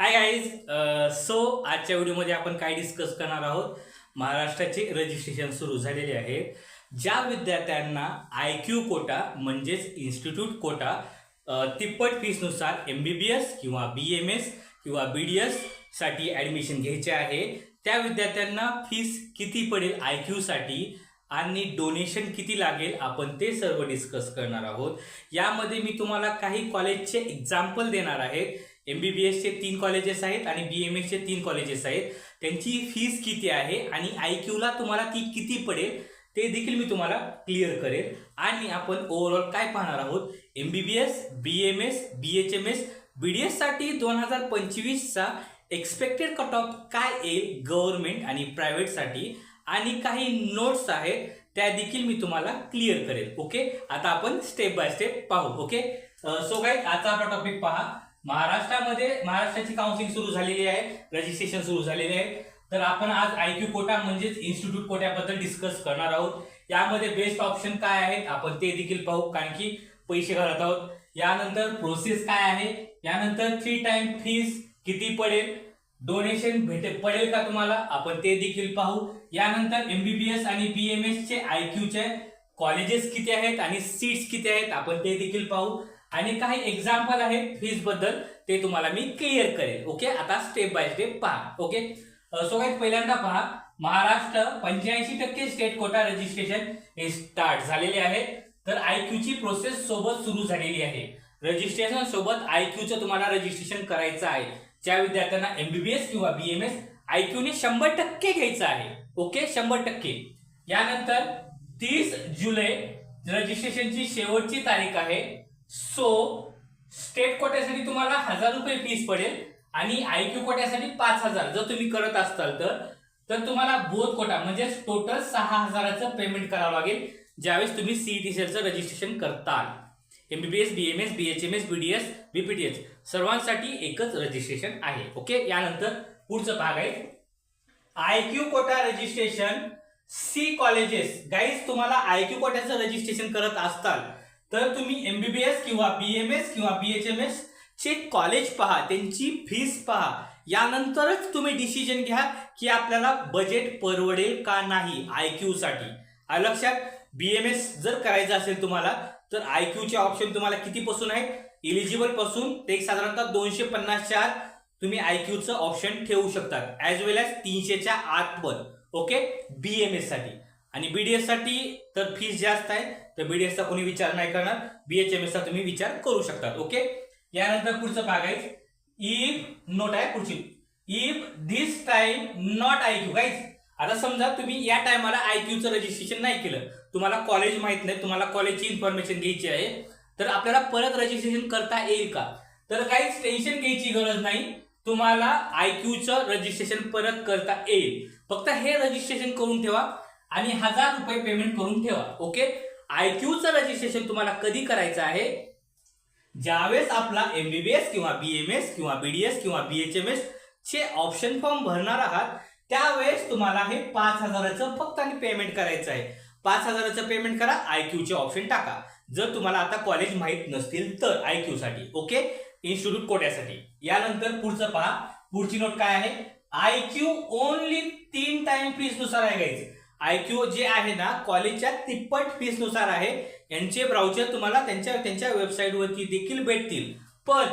Hi guys so आजच्या व्हिडिओमध्ये आपण काय डिस्कस करणार आहोत? महाराष्ट्राचे रजिस्ट्रेशन सुरू झालेले आहे. ज्या विद्यार्थ्यांना आय क्यू कोटा म्हणजेच इन्स्टिट्यूट कोटा तिप्पट फीसनुसार एम बी बी एस किंवा बी एम एस किंवा बी डी एससाठी ॲडमिशन घ्यायचे आहे. त्या विद्यार्थ्यांना फीस किती पडेल आय क्यूसाठी आणि डोनेशन किती लागेल आपण ते सर्व डिस्कस करणार आहोत. यामध्ये मी तुम्हाला काही कॉलेजचे एक्झाम्पल देणार आहेत एम बी बी एसचे तीन कॉलेजेस आहेत आणि बी एम एसचे तीन कॉलेजेस आहेत. त्यांची फीस किती आहे आणि आय क्यूला तुम्हाला ती किती पडेल ते देखील मी तुम्हाला क्लिअर करेल. आणि आपण ओव्हरऑल काय पाहणार आहोत? M B B S B M S B H M S B D एससाठी दोन हजार पंचवीसचा एक्सपेक्टेड कट ऑफ काय येईल? गव्हर्नमेंट आणि प्रायव्हेटसाठी आणि काही नोट्स आहेत त्या देखील मी तुम्हाला क्लिअर करेल. ओके आता आपण स्टेप बाय स्टेप पाहू. ओके सो काय आजचा आपला टॉपिक पहा. महाराष्ट्रामध्ये महाराष्ट्राची काउन्सिलिंग सुरू झालेली आहे रजिस्ट्रेशन सुरू झालेले आहे तर आपण आज आय क्यू कोटा म्हणजेच इन्स्टिट्यूट कोट्याबद्दल डिस्कस करणार आहोत. यामध्ये बेस्ट ऑप्शन काय आहेत आपण ते देखील पाहू कारण की पैसे घालत आहोत. यानंतर प्रोसेस काय आहे यानंतर थ्री टाइम फीस किती पडेल डोनेशन भेटे पडेल का तुम्हाला आपण ते देखील पाहू. यानंतर एमबीबीएस आणि बी एम एस चे आय कॉलेजेस किती आहेत आणि सीट्स किती आहेत आपण ते देखील पाहू. आणि काही एक्झाम्पल आहेत फीजबद्दल ते तुम्हाला मी क्लिअर करेल. ओके आता स्टेप बाय स्टेप पहा. ओके सो काय पहिल्यांदा पहा. महाराष्ट्र पंच्याऐंशी टक्के स्टेट कोटा रजिस्ट्रेशन हे स्टार्ट झालेले आहे. तर आय ची प्रोसेस सोबत सुरू झालेली आहे. रजिस्ट्रेशन सोबत आय क्यूचं तुम्हाला रजिस्ट्रेशन करायचं आहे. ज्या विद्यार्थ्यांना एमबीबीएस किंवा बीएमएस आय ने शंभर टक्के घ्यायचं आहे. ओके शंभर टक्के. यानंतर तीस जुलै रजिस्ट्रेशनची शेवटची तारीख आहे. सो स्टेट कोट्यासाठी तुम्हाला हजार रुपये फीस पडेल आणि आय क्यू कोट्यासाठी पाच हजार. जर तुम्ही करत असाल तर तर तुम्हाला बोध कोटा म्हणजे टोटल सहा हजाराचं पेमेंट करावं लागेल ज्यावेळेस तुम्ही सीईटी सेलचं रजिस्ट्रेशन करताल. MBBS BMS BHMS BDS BPDS सर्वांसाठी एकच रजिस्ट्रेशन आहे. ओके यानंतर पुढचं भाग आहे. I Q quota registration C colleges guys तुम्हाला आय क्यू कोट्याचं रजिस्ट्रेशन करत असताल तर तुम्ही एमबीबीएस किंवा बीएमएस किंवा बीएचएमएस चे कॉलेज पहा त्यांची फीस पहा. यानंतरच तुम्ही डिसिजन घ्या की आपल्याला बजेट परवडेल का नाही आय क्यूसाठी लक्षात बीएमएस जर करायचं असेल तुम्हाला तर आय चे ऑप्शन तुम्हाला कितीपासून आहेत? इलिजिबलपासून ते साधारणतः दोनशे पन्नासच्या आत तुम्ही आय क्यूचं ऑप्शन ठेवू शकतात ॲज वेल एज तीनशेच्या आत पण. ओके बीएमएससाठी. आणि बीडीएससाठी तर फीस जास्त आहे तर बी डी एसचा कोणी विचार नाही करणार. बीएचएमएस चा तुम्ही विचार करू शकता ओके यानंतर पुढचं भाग आहे. इफ नोट आहे पुढची. If this time not I Q guys आता समजा तुम्ही या टायमाला आय क्यूचं रजिस्ट्रेशन नाही केलं. तुम्हाला कॉलेज माहीत नाही तुम्हाला कॉलेजची इन्फॉर्मेशन घ्यायची आहे. तर आपल्याला परत रजिस्ट्रेशन करता येईल का? तर काहीच टेन्शन घ्यायची गरज नाही. तुम्हाला आय क्यूचं रजिस्ट्रेशन परत करता येईल. फक्त हे रजिस्ट्रेशन करून ठेवा. आणि हजार रुपये पेमेंट करून ठेवा. ओके आयक्यूचं रजिस्ट्रेशन तुम्हाला कधी करायचं आहे? ज्यावेळेस आपला एमबीबीएस किंवा बीएमएस किंवा बीडीएस किंवा बीएचएमएस चे ऑप्शन फॉर्म भरणार आहात त्यावेळेस तुम्हाला हे पाच हजाराचं फक्त आणि पेमेंट करायचं आहे. पाच हजाराचं पेमेंट करा आय ऑप्शन टाका. जर तुम्हाला आता कॉलेज माहीत नसतील तर आयक्यूसाठी साठी ओके इन्स्टिट्यूट कोट्यासाठी. यानंतर पुढचं पहा. पुढची नोट काय आहे? आय क्यू ओनली तीन टाइम फीसनुसार आहे आयक्यू आय क्यू जे आहे ना कॉलेजच्या तिप्पट फीसनुसार आहे. यांचे ब्राउचर तुम्हाला त्यांच्या त्यांच्या वेबसाईटवरती देखील भेटतील. पण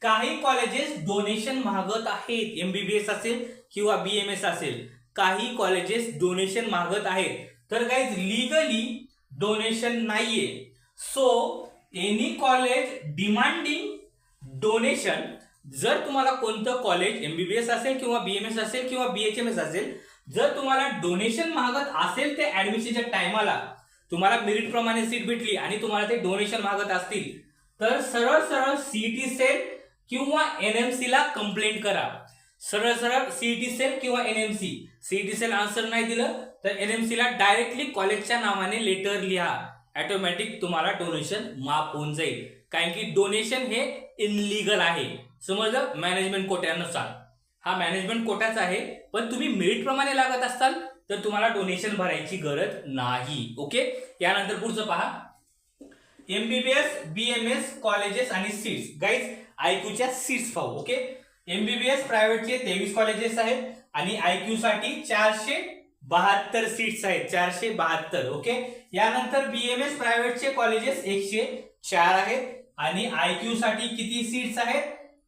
काही कॉलेजेस डोनेशन मागत आहेत. एमबीबीएस असेल किंवा बी एम एस असेल. काही कॉलेजेस डोनेशन मागत आहेत. तर काही लिगली डोनेशन नाहीये. So any college demanding donation जर तुम्हाला कोणतं कॉलेज एमबीबीएस असेल किंवा बी एम एस असेल किंवा बी एच एम एस असेल जर तुम्हाला डोनेशन मागत असेल ते ऍडमिशनच्या टायमाला तुम्हाला मेरिट प्रमाणे सीट भेटली आणि तुम्हाला ते डोनेशन मागत असतील तर सरळ सरळ सीईटी सेल किंवा एनएमसी ला कंप्लेंट करा. सरळ सरळ सीईटी सेल किंवा एनएमसी सीईटी सेल आन्सर नाही दिलं तर एनएमसी ला डायरेक्टली कॉलेजच्या नावाने लेटर लिहा. ऑटोमॅटिक तुम्हाला डोनेशन माफ होऊन जाईल. कारण की डोनेशन हे इनलिगल आहे. समजलं? मॅनेजमेंट कोट्यानुसार. हा मॅनेजमेंट कोटाच आहे. पण तुम्ही मेरिटप्रमाणे लागत असाल तर तुम्हाला डोनेशन भरायची गरज नाही. ओके यानंतर पुढचं पहा. एमबीबीएस बीएमएस कॉलेजेस आणि सीट्स गाईज आयक्यूच्या सीट्स पाहू. ओके एमबीबीएस प्रायव्हेटचे तेवीस कॉलेजेस आहेत आणि आयक्यू साठी चारशे बहात्तर सीट्स आहेत. चारशे बहात्तर. ओके यानंतर बीएमएस प्रायव्हेटचे कॉलेजेस एकशे चार आहेत आणि आयक्यू साठी किती सीट्स आहेत?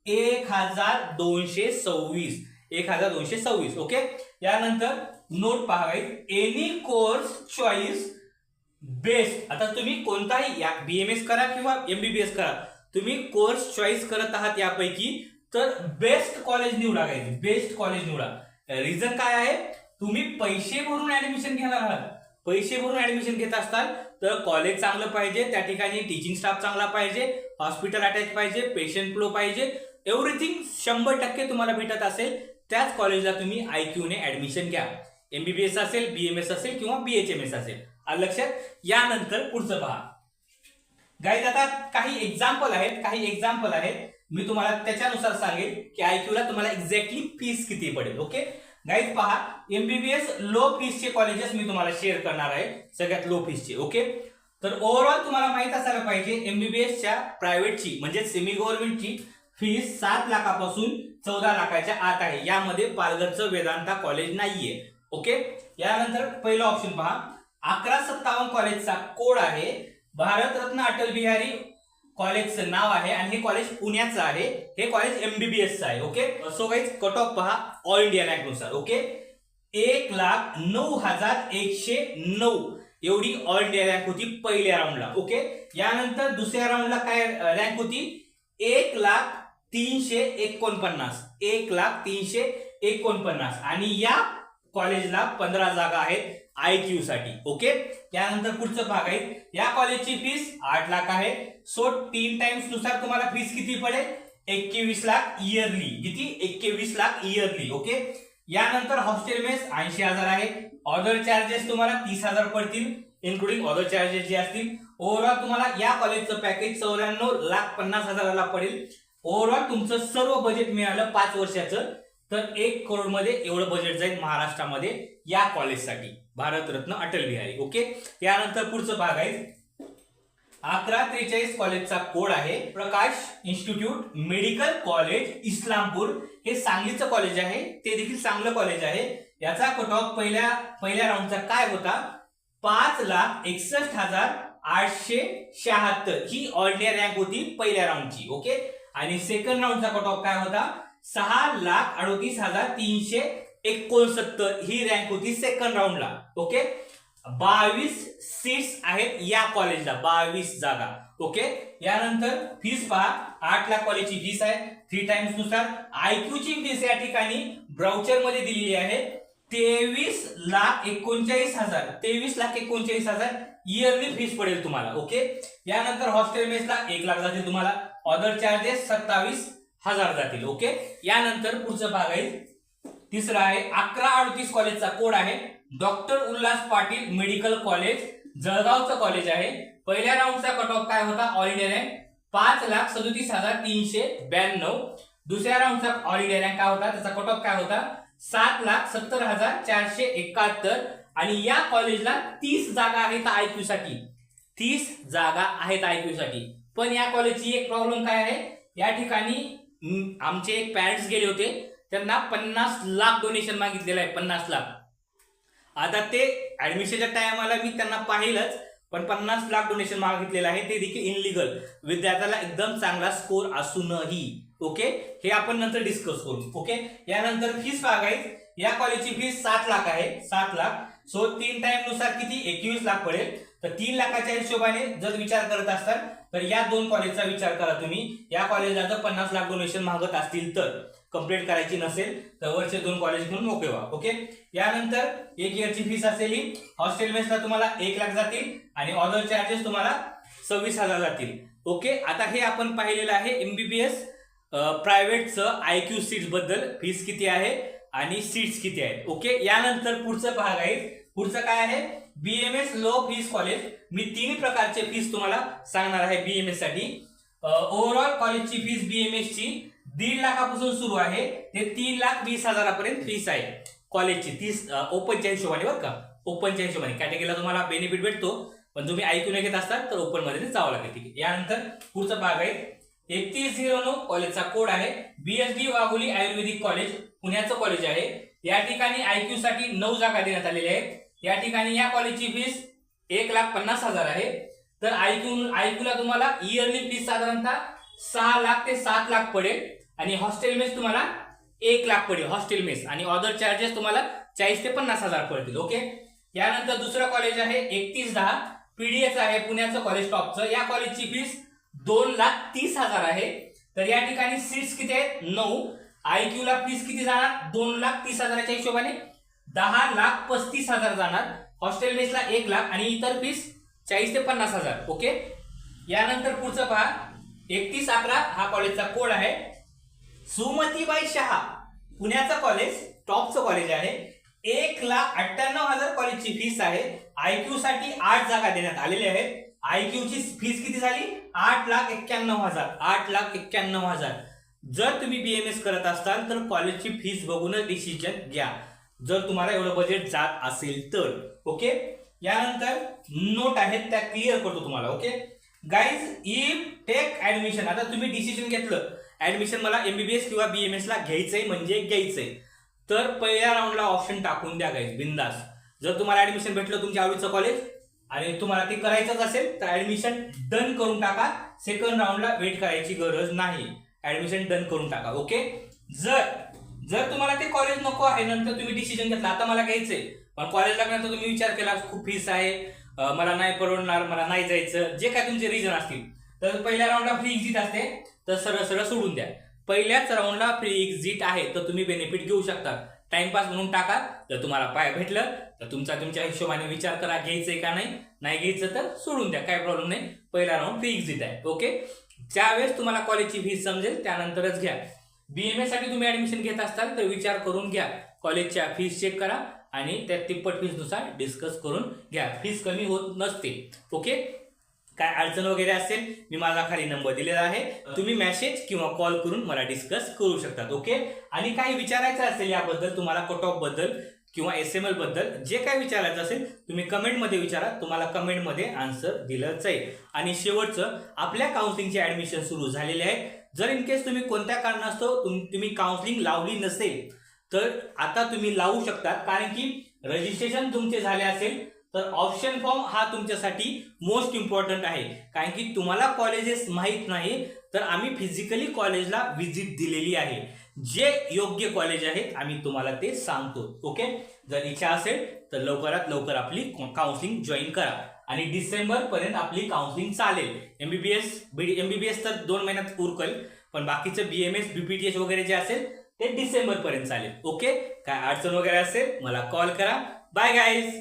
एक हजार दोनशे सव्वीस. एक हजार दोनशे सव्वीस ओके यानंतर नोट पहा एनी कोर्स चॉईस बेस्ट आता तुम्ही कोणताही या बीएमएस करा किंवा एमबीबीएस करा. तुम्ही कोर्स चॉईस करत आहात यापैकी तर बेस्ट कॉलेज निवडा काय बेस्ट कॉलेज निवडा. रिझन काय आहे? तुम्ही पैसे भरून ऍडमिशन घेणार आहात. पैसे भरून ऍडमिशन घेत असताल तर कॉलेज चांगलं पाहिजे त्या ठिकाणी टीचिंग स्टाफ चांगला पाहिजे हॉस्पिटल अटॅच पाहिजे पेशंट फ्लो पाहिजे एव्हरीथिंग शंभर टक्के तुम्हाला भेटत असेल. त्याच कॉलेजला तुम्ही आयक्यूने ऍडमिशन घ्या. एमबीबीएस असेल बीएमएस असेल किंवा बीएचएमएस असेल. आलं लक्षात? यानंतर पुढचं पहा. गाईज आता काही एक्झाम्पल आहेत काही एक्झाम्पल आहेत. मी तुम्हाला त्याच्यानुसार सांगेल की आय क्यूला तुम्हाला एक्झॅक्टली फीस किती पडेल ओके गाईज पहा. एमबीबीएस लो फीसचे कॉलेजेस मी तुम्हाला शेअर करणार आहे. सगळ्यात लो फीसचे ओके तर ओव्हरऑल तुम्हाला माहीत असायला पाहिजे एमबीबीएसच्या प्रायव्हेटची म्हणजे सेमी गव्हर्नमेंटची फीस सात लाखापासून चौदा लाखाच्या आत आहे. यामध्ये पालघरचं वेदांता कॉलेज नाहीये. ओके यानंतर पहिलं ऑप्शन पहा. अकरा सत्तावन्न कॉलेजचा कोड आहे. भारतरत्न अटल बिहारी कॉलेजचं नाव आहे आणि हे कॉलेज पुण्याचं आहे. हे कॉलेज एमबीबीएसचं आहे. Okay so guys cut off पहा. ऑल इंडिया रँक ओके एक लाख नऊ हजार एकशे नऊ. एवढी ऑल इंडिया रँक होती पहिल्या राऊंडला ओके यानंतर दुसऱ्या राऊंडला काय रँक होती? एक लाख तीनशे एकोणपन्नास. एक लाख तीनशे एकोणपन्नास. आणि या कॉलेजला पंधरा जागा आहेत आय क्यू साठी. ओके? त्यानंतर पुढचं भाग आहे. या कॉलेजची फीस आठ लाख आहे. सो तीन टाइम्सनुसार तुम्हाला फीस किती पडेल? एकवीस लाख इयरली किती? एकवीस लाख इयरली ओके? यानंतर हॉस्टेल मेस ऐंशी हजार आहे. ऑर्डर चार्जेस तुम्हाला तीस हजार पडतील इन्क्लुडिंग ऑर्डर चार्जेस जे असतील. ओव्हरऑल तुम्हाला या कॉलेजचं पॅकेज चौऱ्याण्णव लाख पन्नास हजाराला पडेल. ओव्हरऑल तुमचं सर्व बजेट मिळालं पाच वर्षाचं. तर एक करोडमध्ये एवढं बजेट जाईल महाराष्ट्रामध्ये या कॉलेजसाठी भारतरत्न अटल बिहारी ओके यानंतर पुढचं भाग आहे. अकरा त्रेचाळीस कॉलेजचा कोड आहे. Prakash institute medical college Islampur. हे सांगलीचं कॉलेज आहे. ते देखील चांगलं कॉलेज आहे. याचा कट ऑफ पहिल्या पहिल्या राऊंडचा काय होता? पाच लाख एकसष्ट हजार आठशे शहात्तर. ही ऑर्डिनरी रँक होती पहिल्या राऊंडची ओके आणि सेकंड राऊंडचा कट ऑफ काय होता? सहा लाख अडोतीस हजार तीनशे एकोणसत्तर. ही रँक होती सेकंड राऊंडला ओके बावीस सीट्स आहेत या कॉलेजला बावीस जागा. ओके यानंतर फीस पहा. आठ लाख कॉलेजची फीस आहे. थ्री टाइम्सनुसार. आयक्यूची फीस या ठिकाणी ब्राउचरमध्ये दिलेली आहे. तेवीस लाख एकोणचाळीस हजार. तेवीस लाख एकोणचाळीस हजार इयरली फीस पडेल तुम्हाला ओके यानंतर हॉस्टेल मेसला एक लाख जातील तुम्हाला. ऑदर चार्जेस सत्तावीस हजार जातील ओके यानंतर पुढचं भाग आहे. तिसरा आहे अकरा अडतीस कॉलेजचा कोड आहे. Doctor Ulhas Patil medical college जळगावचं college आहे. पहिल्या राऊंडचा कट ऑफ काय होता? ऑल इंडिया रँक पाच लाख सदोतीस हजार तीनशे ब्याण्णव. दुसऱ्या राऊंडचा ऑल इंडिया रँक काय होता? त्याचा कट ऑफ काय होता? सात लाख सत्तर हजार चारशे एकाहत्तर. आणि या कॉलेजला तीस जागा आहेत आयक्यू साठी. तीस जागा आहेत आयक्यू साठी. पण या कॉलेजची एक प्रॉब्लेम काय आहे? या ठिकाणी आमचे एक पॅरेंट्स गेले होते. त्यांना पन्नास लाख डोनेशन मागितलेलं आहे पन्नास लाख. आता ते ऍडमिशनच्या टायमाला मी त्यांना पाहिलंच पण पन्नास लाख डोनेशन मागितलेलं आहे. ते देखील इनलिगल विद्यार्थ्याला एकदम चांगला स्कोर असूनही ओके? हे आपण नंतर डिस्कस करू ओके? यानंतर फीस बघायच या कॉलेजची फीस सात लाख आहे सात लाख. सो तीन टाइमनुसार किती? एकवीस लाख पडेल. तर तीन लाखाच्या हिशोबाने जर विचार करत असाल तर या दोन कॉलेजचा विचार करा तुम्ही. या कॉलेजला जर पन्नास लाख डोनेशन मागत असतील तर कंप्लीट करायची नसेल तर वरचे दोन कॉलेज घेऊन मोकळे व्हा ओके यानंतर एक इयरची फीस असेल ही. हॉस्टेल मेसला तुम्हाला एक लाख जातील आणि ऑदर चार्जेस तुम्हाला सव्वीस हजार जातील ओके आता हे आपण पाहिलेलं आहे एमबीबीएस प्रायव्हेटचं आय क्यू सीट्सबद्दल. फीस किती आहे आणि सीट्स किती आहेत ओके यानंतर पुढचं भाग आहे पुढचं काय आहे? बीएमएस लो फीस कॉलेज मी तिन्ही प्रकारचे फीस तुम्हाला सांगणार आहे बीएमएससाठी. ओव्हरऑल कॉलेजची फीस बीएमएस ची दीड लाखापासून सुरू आहे. ते तीन लाख वीस हजारापर्यंत फीस आहे. कॉलेजची तीस ओपनच्या हिशोबाने बरं का? ओपनच्या हिशोबाने. कॅटेगरीला तुम्हाला बेनिफिट भेटतो. पण तुम्ही ऐकून घेत असतात तर ओपनमध्ये जावं लागेल ठीक आहे. यानंतर पुढचा भाग आहे. एकतीस झिरो नऊ कॉलेजचा कोड आहे. बीएसडी वाघोली आयुर्वेदिक कॉलेज पुण्याचं कॉलेज आहे. या ठिकाणी आयक्यू साठी नऊ जागा देण्यात आलेल्या आहेत. या ठिकाणी या कॉलेजची फीस एक लाख पन्नास हजार आहे. तर आयक्यू आयक्यूला तुम्हाला इयरली फीस साधारणतः सहा लाख ते सात लाख पडेल आणि हॉस्टेल मेस तुम्हाला एक लाख पडेल हॉस्टेल मेस आणि ऑदर चार्जेस तुम्हाला चाळीस ते पन्नास हजार पडतील ओके यानंतर दुसरं कॉलेज आहे एकतीस दहा. पीडीएस आहे पुण्याचं कॉलेज टॉपचं या कॉलेजची फीस दोन लाख तीस हजार आहे. तर या ठिकाणी सीट्स किती आहेत? नऊ. आयक्यूला फीस किती जाणार? दोन लाख तीस हजाराच्या हिशोबाने दहा लाख पस्तीस हजार जाणार. हॉस्टेल बेसला एक लाख आणि इतर फीस चाळीस ते पन्नास हजार. ओके यानंतर पुढचं पहा. एकतीस अकरा हा कॉलेजचा कोड आहे. सुमतीबाई शहा पुण्याचं कॉलेज टॉपचं कॉलेज आहे. एक लाख अठ्ठ्याण्णव हजार कॉलेजची फीस आहे. आयक्यू साठी आठ जागा देण्यात आलेल्या आहेत. आय क्यूची फीस किती झाली? आठ लाख एक्क्याण्णव हजार. आठ लाख एक्क्याण्णव हजार. जर तुम्ही बीएमएस करत असाल तर कॉलेजची फीस बघूनच डिसिजन घ्या. जर तुम्हाला एवढं बजेट जात असेल तर ओके यानंतर नोट आहेत त्या क्लिअर करतो तुम्हाला okay guys if take admission आता तुम्ही डिसिजन घेतलं. ऍडमिशन मला एमबीबीएस किंवा बीएमएस ला घ्यायचंय म्हणजे घ्यायचंय. तर पहिल्या राऊंडला ऑप्शन टाकून द्या गाईज बिंदास. जर तुम्हाला ऍडमिशन भेटलं तुमच्या आवडीचं कॉलेज आणि तुम्हाला ते करायचंच असेल तर ऍडमिशन डन करून टाका. सेकंड राऊंडला वेट करायची गरज नाही. ऍडमिशन डन करून टाका ओके जर जर तुम्हाला ते कॉलेज नको आहे नंतर तुम्ही डिसिजन घेतला. आता मला घ्यायचंय. पण कॉलेजला नंतर तुम्ही विचार केला खूप फीस आहे. मला नाही परवडणार मला नाही जायचं. जे काय तुमचे रिझन असतील. तर पहिल्या राऊंडला फ्री एक्झिट असते. तर सरळ सरळ सोडून द्या. पहिल्याच राऊंडला फ्री एक्झिट आहे तर तुम्ही बेनिफिट घेऊ शकता. टाइमपास म्हणून टाका. जर तुम्हाला पाय भेटलं तर तुमचा तुमच्या हिशोबाने विचार करा घ्यायचंय का नाही? नाही घ्यायचं तर सोडून द्या. काय प्रॉब्लेम नाही. पहिला राऊंड फ्री एक्झिट आहे. ओके ज्यावेळेस तुम्हाला कॉलेजची फीस समजेल त्यानंतरच घ्या. बीएमए साठी तुम्ही ऍडमिशन घेत असताल तर विचार करून घ्या. कॉलेजच्या फीस चेक करा आणि त्या तिप्पट फीसनुसार डिस्कस करून घ्या. फीस कमी होत नसते ओके काय अडचण वगैरे असेल मी माझा खाली नंबर दिलेला आहे. तुम्ही मेसेज किंवा कॉल करून मला डिस्कस करू शकतात. ओके आणि काही विचारायचं असेल याबद्दल तुम्हाला कट ऑफबद्दल किंवा एस एम एलबद्दल जे काही विचारायचं असेल तुम्ही कमेंटमध्ये विचारा. तुम्हाला कमेंटमध्ये आन्सर दिलं जाईल आणि शेवटचं आपल्या काउन्सिलिंगचे ऍडमिशन सुरू झालेले आहे जर इन केस तुम्ही कोणत्या कारणास्तव तुम्ही काउन्सिलिंग लावली नसेल तर आता तुम्ही लावू शकता कारण की रजिस्ट्रेशन तुमचे झाले असेल तर ऑप्शन फॉर्म हा तुमच्यासाठी मोस्ट इम्पॉर्टंट आहे. कारण की तुम्हाला कॉलेजेस माहीत नाही तर आम्ही फिजिकली कॉलेजला व्हिजिट दिलेली आहे. जे योग्य कॉलेज आहेत आम्ही तुम्हाला ते सांगतो. ओके जर इच्छा असेल तर लवकरात लवकर आपली काउन्सिलिंग जॉईन करा. आणि डिसेंबर पर्यंत आपली काउन्सिलिंग चालेल. एमबीबीएस एमबीबीएस तर दोन महिन्यात उरकल पण बाकीचं बीएमएस बीपीटीएस वगैरे जे असेल ते डिसेंबर पर्यंत चालेल. ओके काय अडचण वगैरे असेल मला कॉल करा. Bye guys